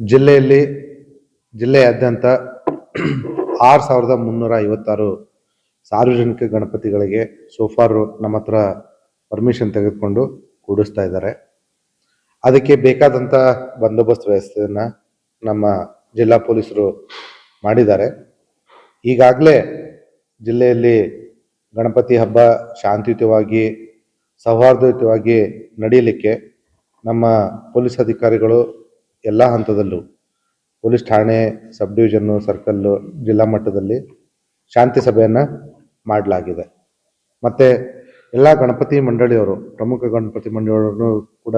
ಜಿಲ್ಲೆಯಲ್ಲಿ ಜಿಲ್ಲೆಯಾದ್ಯಂತ ಆರು ಸಾವಿರದ ಮುನ್ನೂರ ಐವತ್ತಾರು ಸಾರ್ವಜನಿಕ ಗಣಪತಿಗಳಿಗೆ ಸೋಫಾರು ನಮ್ಮ ಹತ್ರ ಪರ್ಮಿಷನ್ ತೆಗೆದುಕೊಂಡು ಕೂಡಿಸ್ತಾ ಇದ್ದಾರೆ. ಅದಕ್ಕೆ ಬೇಕಾದಂಥ ಬಂದೋಬಸ್ತ್ ವ್ಯವಸ್ಥೆಯನ್ನು ನಮ್ಮ ಜಿಲ್ಲಾ ಪೊಲೀಸರು ಮಾಡಿದ್ದಾರೆ. ಈಗಾಗಲೇ ಜಿಲ್ಲೆಯಲ್ಲಿ ಗಣಪತಿ ಹಬ್ಬ ಶಾಂತಿಯುತವಾಗಿ, ಸೌಹಾರ್ದಯುತವಾಗಿ ನಡೀಲಿಕ್ಕೆ ನಮ್ಮ ಪೊಲೀಸ್ ಅಧಿಕಾರಿಗಳು ಎಲ್ಲ ಹಂತದಲ್ಲೂ ಪೊಲೀಸ್ ಠಾಣೆ, ಸಬ್ ಡಿವಿಷನ್ನು ಸರ್ಕಲ್ಲು ಜಿಲ್ಲಾ ಮಟ್ಟದಲ್ಲಿ ಶಾಂತಿ ಸಭೆಯನ್ನು ಮಾಡಲಾಗಿದೆ. ಮತ್ತು ಎಲ್ಲ ಗಣಪತಿ ಮಂಡಳಿಯವರು, ಪ್ರಮುಖ ಗಣಪತಿ ಮಂಡಳಿಯವರನ್ನು ಕೂಡ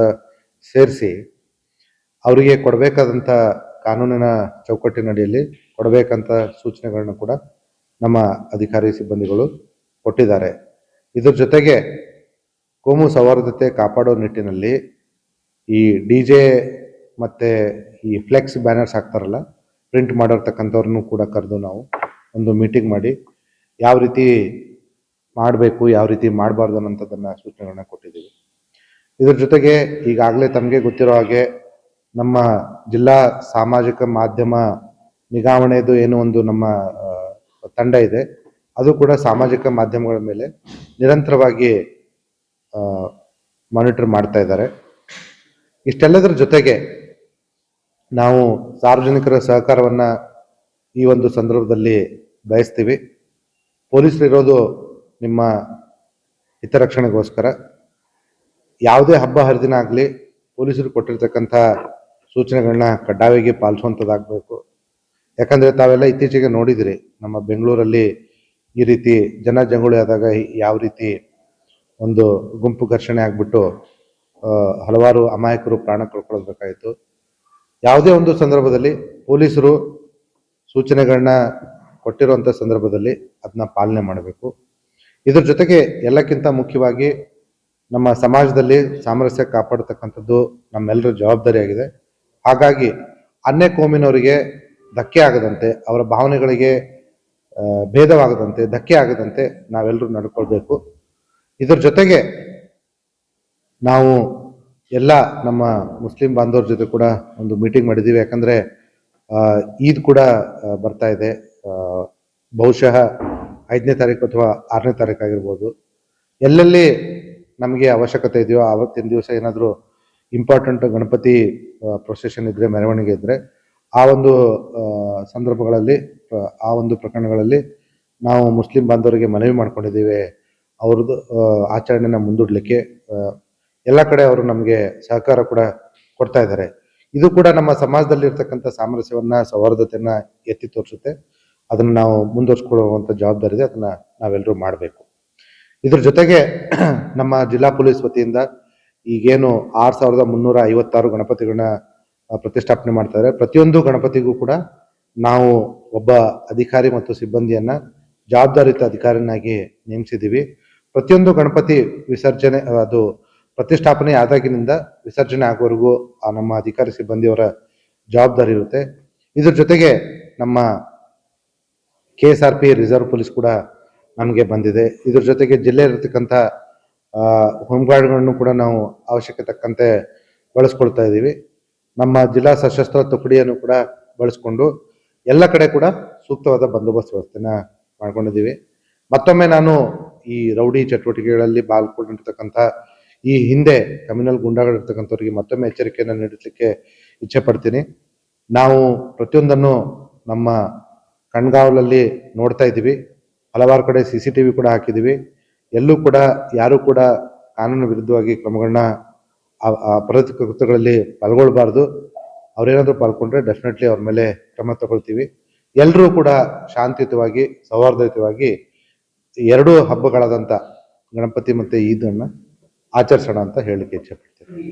ಸೇರಿಸಿ ಅವರಿಗೆ ಕೊಡಬೇಕಾದಂಥ ಕಾನೂನಿನ ಚೌಕಟ್ಟಿನಡಿಯಲ್ಲಿ ಕೊಡಬೇಕಂತ ಸೂಚನೆಗಳನ್ನು ಕೂಡ ನಮ್ಮ ಅಧಿಕಾರಿ ಸಿಬ್ಬಂದಿಗಳು ಕೊಟ್ಟಿದ್ದಾರೆ. ಇದರ ಜೊತೆಗೆ ಕೋಮು ಸೌಹಾರ್ದತೆ ಕಾಪಾಡೋ ನಿಟ್ಟಿನಲ್ಲಿ ಈ ಡಿ ಜೆ ಮತ್ತು ಈ ಫ್ಲೆಕ್ಸ್ ಬ್ಯಾನರ್ಸ್ ಹಾಕ್ತಾರಲ್ಲ ಪ್ರಿಂಟ್ ಮಾಡಿರ್ತಕ್ಕಂಥವ್ರನ್ನೂ ಕೂಡ ಕರೆದು ನಾವು ಒಂದು ಮೀಟಿಂಗ್ ಮಾಡಿ ಯಾವ ರೀತಿ ಮಾಡಬೇಕು, ಯಾವ ರೀತಿ ಮಾಡಬಾರ್ದು ಅನ್ನೋಂಥದ್ದನ್ನು ಸೂಚನೆಗಳನ್ನ ಕೊಟ್ಟಿದ್ದೀವಿ. ಇದ್ರ ಜೊತೆಗೆ ಈಗಾಗಲೇ ತಮಗೆ ಗೊತ್ತಿರೋ ಹಾಗೆ ನಮ್ಮ ಜಿಲ್ಲಾ ಸಾಮಾಜಿಕ ಮಾಧ್ಯಮ ನಿಗಾವಣೆದು ಏನು ಒಂದು ನಮ್ಮ ತಂಡ ಇದೆ, ಅದು ಕೂಡ ಸಾಮಾಜಿಕ ಮಾಧ್ಯಮಗಳ ಮೇಲೆ ನಿರಂತರವಾಗಿ ಮಾನಿಟರ್ ಮಾಡ್ತಾ ಇದ್ದಾರೆ. ಇಷ್ಟೆಲ್ಲದರ ಜೊತೆಗೆ ನಾವು ಸಾರ್ವಜನಿಕರ ಸಹಕಾರವನ್ನು ಈ ಒಂದು ಸಂದರ್ಭದಲ್ಲಿ ಬಯಸ್ತೀವಿ. ಪೊಲೀಸರು ಇರೋದು ನಿಮ್ಮ ಹಿತರಕ್ಷಣೆಗೋಸ್ಕರ. ಯಾವುದೇ ಹಬ್ಬ, ಹರಿದಿನ ಆಗಲಿ ಪೊಲೀಸರು ಕೊಟ್ಟಿರ್ತಕ್ಕಂಥ ಸೂಚನೆಗಳನ್ನ ಕಡ್ಡಾಯವಾಗಿ ಪಾಲಿಸುವಂಥದ್ದಾಗಬೇಕು. ಯಾಕಂದರೆ ತಾವೆಲ್ಲ ಇತ್ತೀಚೆಗೆ ನೋಡಿದಿರಿ, ನಮ್ಮ ಬೆಂಗಳೂರಲ್ಲಿ ಈ ರೀತಿ ಜನ ಜಂಗುಳಿ ಆದಾಗ ಯಾವ ರೀತಿ ಒಂದು ಗುಂಪು ಘರ್ಷಣೆ ಆಗಿಬಿಟ್ಟು ಹಲವಾರು ಅಮಾಯಕರು ಪ್ರಾಣ ಕಳ್ಕೊಳ್ಬೇಕಾಯಿತು. ಯಾವುದೇ ಒಂದು ಸಂದರ್ಭದಲ್ಲಿ ಪೊಲೀಸರು ಸೂಚನೆಗಳನ್ನ ಕೊಟ್ಟಿರುವಂಥ ಸಂದರ್ಭದಲ್ಲಿ ಅದನ್ನ ಪಾಲನೆ ಮಾಡಬೇಕು. ಇದ್ರ ಜೊತೆಗೆ ಎಲ್ಲಕ್ಕಿಂತ ಮುಖ್ಯವಾಗಿ ನಮ್ಮ ಸಮಾಜದಲ್ಲಿ ಸಾಮರಸ್ಯ ಕಾಪಾಡತಕ್ಕಂಥದ್ದು ನಮ್ಮೆಲ್ಲರ ಜವಾಬ್ದಾರಿಯಾಗಿದೆ. ಹಾಗಾಗಿ ಅನ್ಯ ಕೋಮಿನವರಿಗೆ ಧಕ್ಕೆ ಆಗದಂತೆ, ಅವರ ಭಾವನೆಗಳಿಗೆ ಭೇದವಾಗದಂತೆ, ಧಕ್ಕೆ ಆಗದಂತೆ ನಾವೆಲ್ಲರೂ ನಡ್ಕೊಳ್ಬೇಕು. ಇದರ ಜೊತೆಗೆ ನಾವು ಎಲ್ಲ ನಮ್ಮ ಮುಸ್ಲಿಂ ಬಾಂಧವರ ಜೊತೆ ಕೂಡ ಒಂದು ಮೀಟಿಂಗ್ ಮಾಡಿದ್ದೀವಿ. ಯಾಕಂದರೆ ಈದ್ ಕೂಡ ಬರ್ತಾ ಇದೆ. ಬಹುಶಃ ಐದನೇ ತಾರೀಕು ಅಥವಾ ಆರನೇ ತಾರೀಕು ಆಗಿರ್ಬೋದು. ಎಲ್ಲೆಲ್ಲಿ ನಮಗೆ ಅವಶ್ಯಕತೆ ಇದೆಯೋ ಆವತ್ತಿನ ದಿವಸ ಏನಾದರೂ ಇಂಪಾರ್ಟೆಂಟ್ ಗಣಪತಿ ಪ್ರೊಸೆಷನ್ ಇದ್ದರೆ ಮೆರವಣಿಗೆ ಇದ್ದರೆ ಆ ಒಂದು ಸಂದರ್ಭಗಳಲ್ಲಿ ಆ, ಒಂದು ಪ್ರಕರಣಗಳಲ್ಲಿ ನಾವು ಮುಸ್ಲಿಂ ಬಾಂಧವರಿಗೆ ಮನವಿ ಮಾಡ್ಕೊಂಡಿದ್ದೀವಿ. ಅವ್ರದ್ದು ಆಚರಣೆನ ಮುಂದೂಡಲಿಕ್ಕೆ ಎಲ್ಲ ಕಡೆ ಅವರು ನಮಗೆ ಸಹಕಾರ ಕೂಡ ಕೊಡ್ತಾ ಇದ್ದಾರೆ. ಇದು ಕೂಡ ನಮ್ಮ ಸಮಾಜದಲ್ಲಿ ಇರ್ತಕ್ಕಂಥ ಸಾಮರಸ್ಯವನ್ನ, ಸೌಹಾರ್ದತೆಯನ್ನ ಎತ್ತಿ ತೋರಿಸುತ್ತೆ. ಅದನ್ನು ನಾವು ಮುಂದುವರ್ಸ್ಕೊಳ್ಳುವಂಥ ಜವಾಬ್ದಾರಿ ಇದೆ. ಅದನ್ನ ನಾವೆಲ್ಲರೂ ಮಾಡಬೇಕು. ಇದ್ರ ಜೊತೆಗೆ ನಮ್ಮ ಜಿಲ್ಲಾ ಪೊಲೀಸ್ ವತಿಯಿಂದ ಈಗೇನು ಆರು ಸಾವಿರದ ಮುನ್ನೂರ ಐವತ್ತಾರು ಗಣಪತಿಗಳನ್ನ ಪ್ರತಿಷ್ಠಾಪನೆ ಮಾಡ್ತಾ ಇದ್ದಾರೆ. ಪ್ರತಿಯೊಂದು ಗಣಪತಿಗೂ ಕೂಡ ನಾವು ಒಬ್ಬ ಅಧಿಕಾರಿ ಮತ್ತು ಸಿಬ್ಬಂದಿಯನ್ನ ಜವಾಬ್ದಾರಿತ ಅಧಿಕಾರಿಯನ್ನಾಗಿ ನೇಮಿಸಿದ್ದೀವಿ. ಪ್ರತಿಯೊಂದು ಗಣಪತಿ ವಿಸರ್ಜನೆ, ಅದು ಪ್ರತಿಷ್ಠಾಪನೆ ಆದಾಗಿನಿಂದ ವಿಸರ್ಜನೆ ಆಗುವವರೆಗೂ ಆ ನಮ್ಮ ಅಧಿಕಾರಿ ಸಿಬ್ಬಂದಿಯವರ ಜವಾಬ್ದಾರಿ ಇರುತ್ತೆ. ಇದ್ರ ಜೊತೆಗೆ ನಮ್ಮ K S R P reserve police ಕೂಡ ನಮಗೆ ಬಂದಿದೆ. ಇದ್ರ ಜೊತೆಗೆ ಜಿಲ್ಲೆಯಲ್ಲಿರ್ತಕ್ಕಂಥ ಹೋಮ್ ಗಾರ್ಡ್ಗಳನ್ನು ಕೂಡ ನಾವು ಅವಶ್ಯಕತೆ ತಕ್ಕಂತೆ ಬಳಸ್ಕೊಳ್ತಾ ಇದ್ದೀವಿ. ನಮ್ಮ ಜಿಲ್ಲಾ ಸಶಸ್ತ್ರ ತುಕಡಿಯನ್ನು ಕೂಡ ಬಳಸ್ಕೊಂಡು ಎಲ್ಲ ಕಡೆ ಕೂಡ ಸೂಕ್ತವಾದ ಬಂದೋಬಸ್ತ್ ವ್ಯವಸ್ಥೆನ ಮಾಡ್ಕೊಂಡಿದ್ದೀವಿ. ಮತ್ತೊಮ್ಮೆ ನಾನು ಈ ರೌಡಿ ಚಟುವಟಿಕೆಗಳಲ್ಲಿ ಪಾಲ್ಗೊಂಡಿರ್ತಕ್ಕಂಥ ಈ ಹಿಂದೆ ಕಮ್ಯುನಲ್ ಗುಂಡಾಗಳಿರ್ತಕ್ಕಂಥವ್ರಿಗೆ ಮತ್ತೊಮ್ಮೆ ಎಚ್ಚರಿಕೆಯನ್ನು ನೀಡಲಿಕ್ಕೆ ಇಚ್ಛೆ ಪಡ್ತೀನಿ. ನಾವು ಪ್ರತಿಯೊಂದನ್ನು ನಮ್ಮ ಕಣ್ಗಾವಲಲ್ಲಿ ನೋಡ್ತಾ ಇದ್ದೀವಿ. ಹಲವಾರು ಕಡೆ ಸಿ ಸಿ ಟಿ ವಿ ಕೂಡ ಹಾಕಿದ್ದೀವಿ. ಎಲ್ಲೂ ಕೂಡ ಯಾರೂ ಕೂಡ ಕಾನೂನು ವಿರುದ್ಧವಾಗಿ ಕ್ರಮಗಳನ್ನ ಅಪರಾಧ ಕೃತ್ಯಗಳಲ್ಲಿ ಪಾಲ್ಗೊಳ್ಬಾರ್ದು. ಅವರೇನಾದರೂ ಪಾಲ್ಗೊಂಡ್ರೆ ಡೆಫಿನೆಟ್ಲಿ ಅವ್ರ ಮೇಲೆ ಕ್ರಮ ತಗೊಳ್ತೀವಿ. ಎಲ್ಲರೂ ಕೂಡ ಶಾಂತಿಯುತವಾಗಿ, ಸೌಹಾರ್ದಯುತವಾಗಿ ಎರಡೂ ಹಬ್ಬಗಳಾದಂಥ ಗಣಪತಿ ಮತ್ತು ಈದನ್ನು ಆಚರಿಸೋಣ ಅಂತ ಹೇಳಲಿಕ್ಕೆ ಇಚ್ಛೆ ಪಡ್ತೀನಿ.